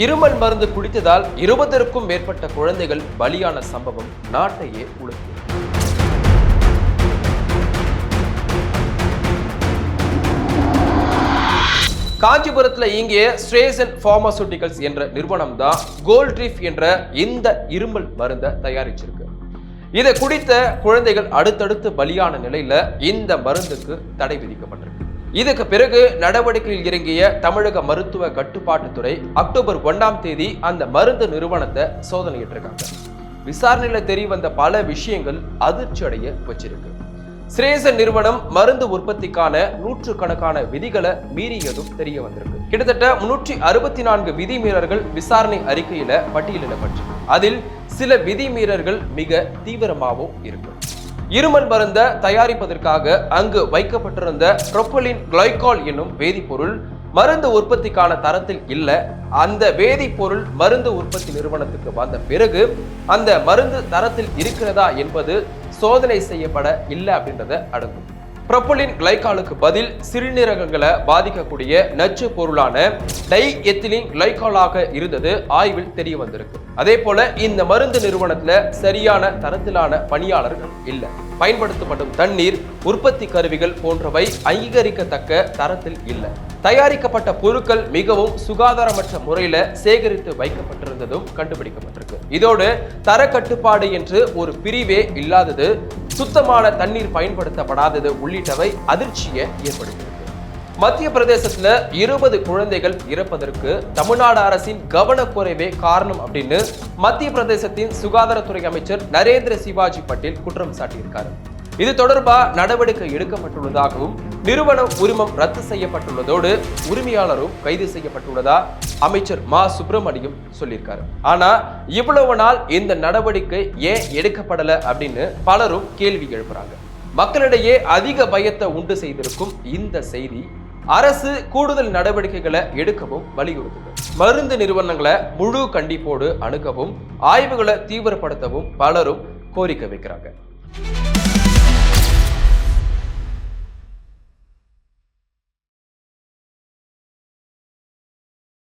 இருமல் மருந்து குடித்ததால் இருபதற்கும் மேற்பட்ட குழந்தைகள் பலியான சம்பவம் நாட்டையே உலுக்கியது காஞ்சிபுரத்தில் இங்கே ஸ்ரேசன் பார்மாசூட்டிகல்ஸ் என்ற நிறுவனம் தான் கோல்ட்ரீஃப் என்ற இந்த இருமல் மருந்தை தயாரிச்சிருக்கு. இதை குடித்த குழந்தைகள் அடுத்தடுத்து பலியான நிலையில இந்த மருந்துக்கு தடை விதிக்கப்பட்டிருக்கு. இதுக்கு பிறகு நடவடிக்கையில் இறங்கிய தமிழக மருத்துவ கட்டுப்பாட்டுத்துறை அக்டோபர் ஒன்றாம் தேதி அந்த மருந்து நிறுவனத்தை சோதனையிட்டிருக்காங்க. விசாரணையில தெரிய வந்த பல விஷயங்கள் அதிர்ச்சி அடைய வச்சிருக்கு. சிரேச நிறுவனம் மருந்து உற்பத்திக்கான நூற்றுக்கணக்கான விதிகளை மீறியதும் தெரிய வந்திருக்கு. கிட்டத்தட்ட முன்னூற்றி அறுபத்தி நான்கு விதிமீறல்கள் விசாரணை அறிக்கையில பட்டியலிடப்பட்டிருக்கு. அதில் சில விதிமீறல்கள் மிக தீவிரமாகவும் இருக்கு. இருமல் மருந்த தயாரிப்பதற்காக அங்கு வைக்கப்பட்டிருந்த ப்ரொப்பலின் கிளைகால் என்னும் வேதிப்பொருள் மருந்து உற்பத்திக்கான தரத்தில் இல்லை. அந்த வேதிப்பொருள் மருந்து உற்பத்தி நிறுவனத்துக்கு வந்த பிறகு அந்த மருந்து தரத்தில் இருக்கிறதா என்பது சோதனை செய்யப்பட இல்லை அப்படின்றத அடங்கும். ப்ரொபலின் கிளைகாலுக்கு பதில் சிறுநீரகங்களை பாதிக்கக்கூடிய நச்சு பொருளான டை எத்திலின் கிளைகாலாக இருந்தது ஆய்வில் தெரிய வந்திருக்கு. அதே போல இந்த மருந்து நிறுவனத்துல சரியான தரத்திலான பணியாளர்கள் இல்லை. பயன்படுத்தப்படும் தண்ணீர் உற்பத்தி கருவிகள் போன்றவை அங்கீகரிக்கத்தக்க தரத்தில் இல்லை. தயாரிக்கப்பட்ட பொருட்கள் மிகவும் சுகாதாரமற்ற முறையில சேகரித்து வைக்கப்பட்டிருந்ததும் கண்டுபிடிக்கப்பட்டிருக்கு. இதோடு தர கட்டுப்பாடு என்று ஒரு பிரிவே இல்லாதது சுத்தமான தண்ணீர் பயன்படுத்தப்படாதது உள்ளிட்டவை அதிர்ச்சியை ஏற்படுத்தியது மத்திய பிரதேசத்துல இருபது குழந்தைகள் இறப்பதற்கு தமிழ்நாடு அரசின் கவனக்குறைவே காரணம் அப்படின்னு மத்திய பிரதேசத்தின் சுகாதாரத்துறை அமைச்சர் நரேந்திர சிவாஜி பட்டேல் குற்றம் சாட்டியிருக்காரு. இது தொடர்பாக நடவடிக்கை எடுக்கப்பட்டுள்ளதாகவும் நிறுவன உரிமம் ரத்து செய்யப்பட்டுள்ளதோடு உரிமையாளரும் கைது செய்யப்பட்டுள்ளதா அமைச்சர் மா. சுப்பிரமணியம் சொல்லியிருக்காரு. ஆனா இவ்வளவு நாள் இந்த நடவடிக்கை ஏன் எடுக்கப்படலை அப்படின்னு பலரும் கேள்வி எழுப்புறாங்க. மக்களிடையே அதிக பயத்தை உண்டு செய்திருக்கும் இந்த செய்தி அரசு கூடுதல் நடவடிக்கைகளை எடுக்கவும் வலியுறுத்துது. மருந்து நிறுவனங்களை முழு கண்டிப்போடு அணுகவும் ஆய்வுகளை தீவிரப்படுத்தவும் பலரும் கோரிக்கை வைக்கிறாங்க.